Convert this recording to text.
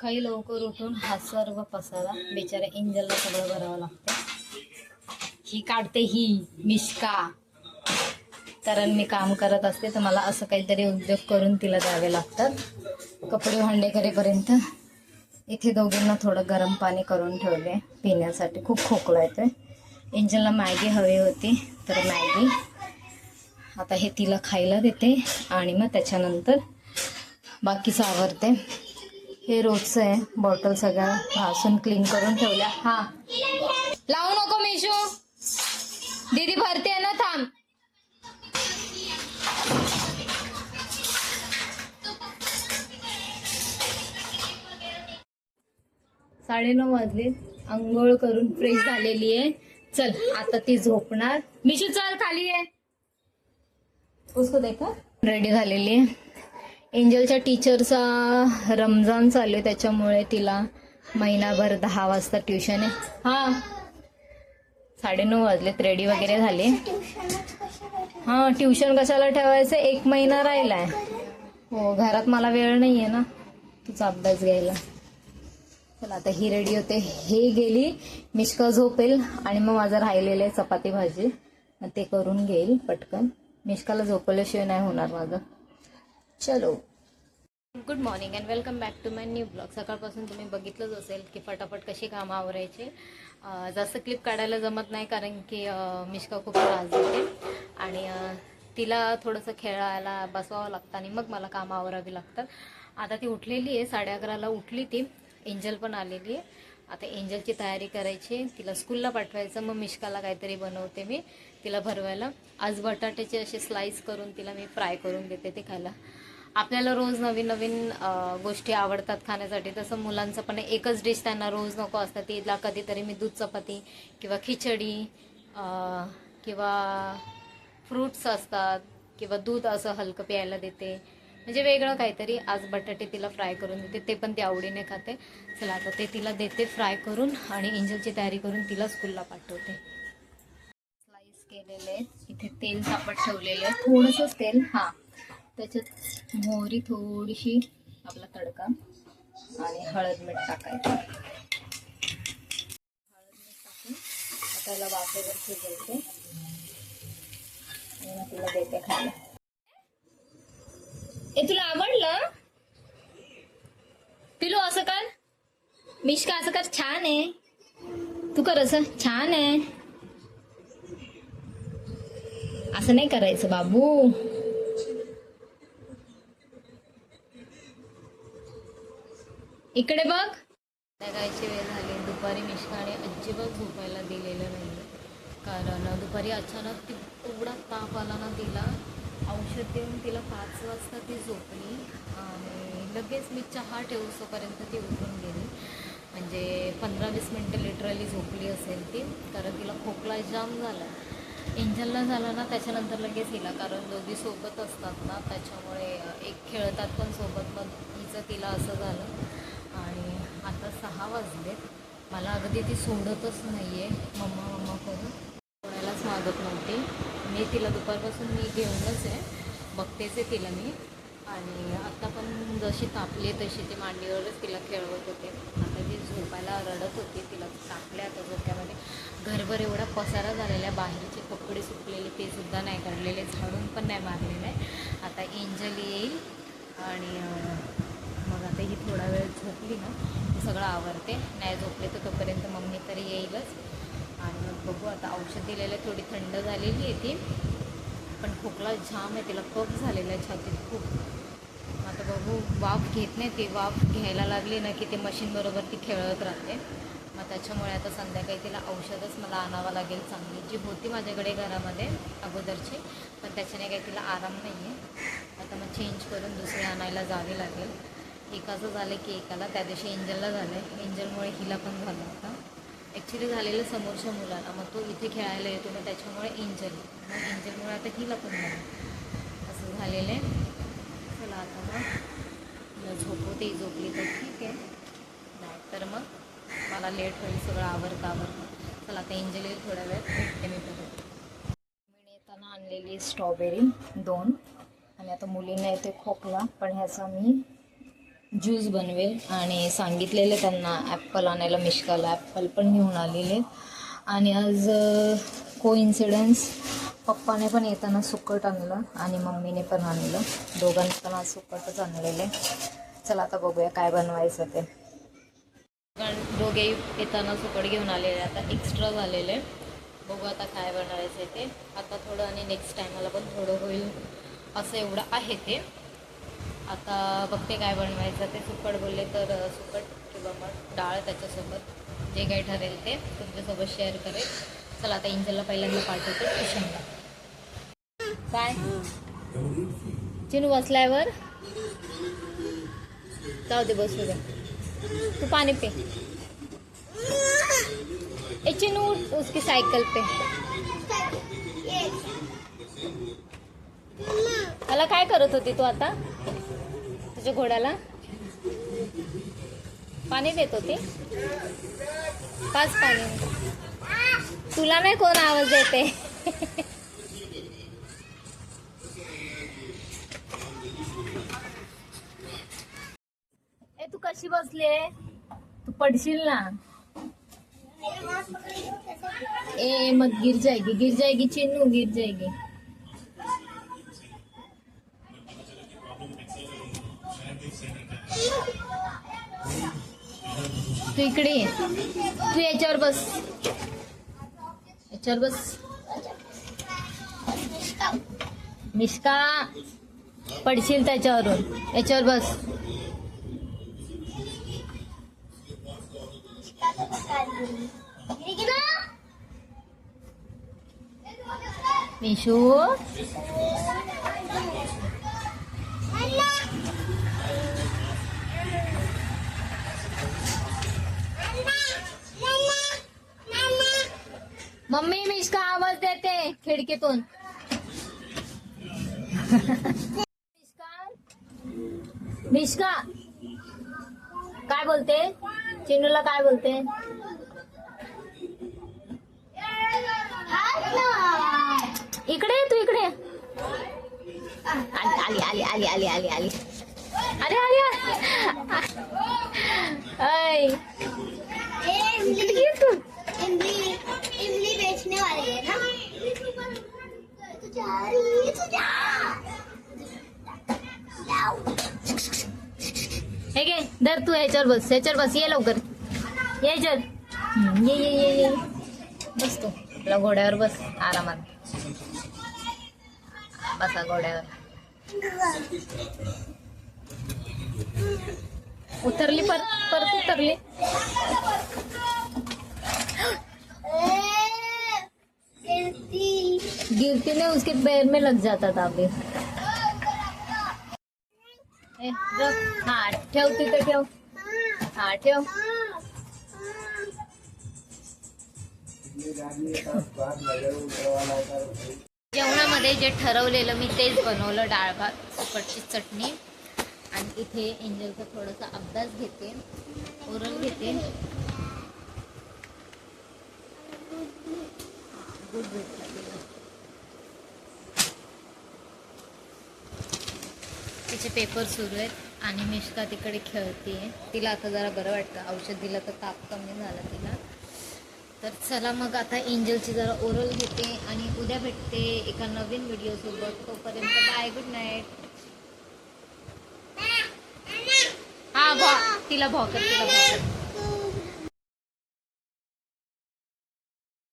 सकाळी लवकर उठून हा सर्व पसारा बिचारा इंजलला सगळं भरावं लागतं. ही काढते ही मिशका कारण मी काम करत असते तर मला असं काहीतरी उद्योग करून तिला द्यावे लागतात. कपडे भांडे करेपर्यंत इथे दोघींना थोडं गरम पाणी करून ठेवले. पिण्यासाठी खूप खोकला येतोय. एंजलला मॅगी हवी होती तर मॅगी आता हे तिला खायला देते आणि मग त्याच्यानंतर बाकीचं आवरते हे रोजचं आहे. बॉटल सगळ्या घासून क्लीन करून ठेवल्या. हा. लावू नको मेशू. दीदी भरते ना थांब. साडेनऊ वाजले. आंघोळ करून फ्रेश झालेली आहे. चल आता ती झोपणार. मिशू चल खाली आहे उसको देखा. रेडी झालेली आहे. एंजलच्या टीचरचा रमजान चालू आहे त्याच्यामुळे तिला महिनाभर दहा वाजता ट्युशन आहे. हा. साडेनऊ वाजलेत रेडी वगैरे झाले. हा ट्युशन कशाला ठेवायचं? एक महिना राहिलाय. हो घरात मला वेळ नाहीये ना. तुझा अभ्यास घ्यायला. चला आता ही रेडी होते. हे गेली मिश्का झोपेल आणि मग माझं राहिलेलं आहे चपाती भाजी. मग ते करून घेईल पटकन. मिश्काला झोपल्याशिवाय नाही होणार माझं. चलो. Good morning and welcome back to my new blog सकाळपासून तुम्ही बघितलंच असेल की फटाफट कशी कामं आवरायचे. जास्त क्लिप काढायला जमत नाही कारण की मिश्का खूप त्रास देते. आणि तिला थोडंसं खेळायला बसवावं लागतं आणि मग मला कामं आवरावी लागतात. आता ती उठलेली आहे साडे अकराला उठली ती. एंजल पण आलेली आहे. आता एंजलची तयारी करायची तिला स्कूलला पाठवायचं मग मिश्काला काहीतरी बनवते मी. तिला भरवायला. आज बटाट्याचे असे स्लाइस करून तिला मी फ्राय करून देते ते खायला. आपल्याला रोज नवीन नवीन गोष्टी आवडतात खाण्यासाठी. तसं मुलांचं पण एकच डिश त्यांना रोज नको असतं. तिला कधीतरी मी दूध चपाती किंवा खिचडी किंवा फ्रूट्स असतात किंवा दूध असं हलकं प्यायला देते. म्हणजे वेगळं काहीतरी. आज बटाटे तिला फ्राय करून देते. ते पण ती आवडीने खाते. चला आता ते तिला देते फ्राय करून आणि एंजलची तयारी करून तिला स्कूलला पाठवते. केलेले आहेत. इथे तेल तापत ठेवलेले आहे थोडंसंच तेल हा. त्याच्यात मोहरी थोडीशी आपला तडका आणि हळद मीठ टाकायचं. हळद मीठ टाकून त्याला वाफेवर शिजवते आणि मग देते खायला. ए तुला आवडलं? पिलो असं कर. मिश्का असं कर. छान आहे. तू कर असं. छान आहे. असं नाही करायचं बाबू. इकडे बघ. संध्याकाळची वेळ झाली दुपारी मिश्काने अजिबात झोपायला दिलेलं नाही कारण दुपारी अचानक ती एवढा ताप आला ना तिला औषध देऊन तिला पाच वाजता ती झोपली आणि लगेच मी चहा ठेवसोपर्यंत ती उठून गेली. म्हणजे पंधरा वीस मिनटं लिटरली झोपली असेल ती कारण तिला खोकला जाम झाला. एंजलला झाला ना त्याच्यानंतर लगेच हिला कारण दोघी सोबत असतात ना त्याच्यामुळे एक खेळतात पण सोबत मग हिचं तिला असं झालं. आणि आता सहा वाजलेत. मला अगदी ती सोडतच नाही आहे मम्मा मम्मा करून. सोडायलाच मागत नव्हती. मी तिला दुपारपासून मी घेऊनच आहे. बघतेच आहे तिला मी. आणि आता पण जशी तापली तशी ती मांडीवरच तिला खेळवत होते. आता झोपायला रडत होती तिला टाकल्या आता झोक्यामध्ये घरभर एवढा पसारा झालेला बाहेरचे कपडे सुकलेले ते सुद्धा नाही काढलेले झाडून पण नाही मारलेलं. आहे आता एंजल येईल आणि मग आता ही थोडा वेळ झोपली ना सगळं आवडते नाही झोपले तर तोपर्यंत मम्मी तरी येईलच. आणि मग बघू आता औषध दिलेलं थोडी थंड झालेली आहे ती. पण खोकला जाम आहे तिला कफ झालेला आहे छातीत खूप. आता वाफ घेत नाही ती वाफ घ्यायला लागली ना की ते मशीनबरोबर ती खेळत राहते. मग त्याच्यामुळे आता संध्याकाळी तिला औषधच मला आणावं लागेल चांगली जी होती माझ्याकडे घरामध्ये अगोदरची पण त्याच्याने काही तिला आराम नाही आहे आता मग चेंज करून दुसरी आणायला जावे लागेल. एकाचं झालं की एकाला त्या दिवशी एंजलला झालं आहे एंजलमुळे हिला पण झालं होतं. ॲक्च्युली झालेलं समोरच्या मुलाला. मग तो इथे खेळायला येतो मग त्याच्यामुळे एंजल. मग एंजलमुळे आता हिला पण झालं. असं झालेलं आहे. चला आता मग. झोपवते ही झोपली तर ठीक आहे. नाही तर मग मला लेट होईल सगळं आवरतं आवरतं चला आता एंजल येईल थोड्या वेळ भेटते मी परत. मी येताना आणलेली स्ट्रॉबेरी दोन. आणि आता मुलींना येते खोकला पण ह्याचा मी ज्यूस बनवेल. आणि सांगितलेले त्यांना ॲप्पल आणायला मिश्काला. ॲप्पल पण घेऊन आलेले. आणि आज को इन्सिडन्स पप्पाने पण येताना सुकट आणलं आणि मम्मीने पण आणलं. दोघांनी पण आज सुकटच आणलेले. चला आता बघूया काय बनवायचं ते. दोघे येताना सुकट घेऊन आलेले आता एक्स्ट्रा झालेले बघू आता काय बनवायचं ते. आता थोडं आणि नेक्स्ट टायमाला पण थोडं होईल. असं एवढं आहे ते. आता बघते काय बनवायचं ते. सुकट बोलले तर सुकट किंवा मग डाळ त्याच्यासोबत. जे काही ठरेल ते तुमच्यासोबत शेअर करेल. चला आता इंजलला पहिल्यांदा पाठवते ट्युशनला काय? चिनू बसल्यावर जाऊ दे बसू दे. तू पाणी पे. ए चिनू उसकी सायकल पे. मला काय करत होती तू आता? तुझ्या घोड्याला? पाणी देत होती? पाच पाणी. तुला नाही कोण आवाज देते? कशी बसले तू पडशील ना. ए मग गिर जाएगी गिर जाएगी चिन्नू गिर जाएगी तू इकडे तू याच्यावर बस. याच्यावर बस. मिश्का पडशील त्याच्यावरून. याच्यावर बस. मिशू? मम्मी मिष्का आवाज देते खिडकीतून. मिष्का मिष्का काय बोलते? चिनूला काय बोलते? इकडे तू, इकडे. आली आली आली आली आली आली अरे अरे तू. इमली बेचने है? तू जाओ हे घे धर तू ह्याच्यावर बस ह्याच्यावर बस ये लवकर। ये ह्याच्यावर हम्म, ये ये ये ये। बस तू आपल्या घोड्यावर बस आरामात। बसा घोड्यावर। उतरली पर परत उतरली. गिरती. गिरती ने उसके पैर में लग जाता था अभी. हा ठेव तिथे ठेव. हा ठेव. जेवणामध्ये जे ठरवलेलं मी तेच बनवलं डाळ भात सुकटची चटणी. आणि इथे एंजलचा थोडासा अभ्यास घेते ओरल घेते गुड भेटला तिला. तिचे पेपर सुरू आहेत आणि मिष्का तिकडे खेळते तिला आता जरा बरं वाटतं. औषध दिलं तर ताप कमी झाला तिला. तर चला मग आता एंजलची जरा ओरल घेते आणि उद्या भेटते एका नवीन व्हिडिओसोबत. तोपर्यंत बाय गुड नाईट. हा भॉ तिला भॉकर तिला भॉकर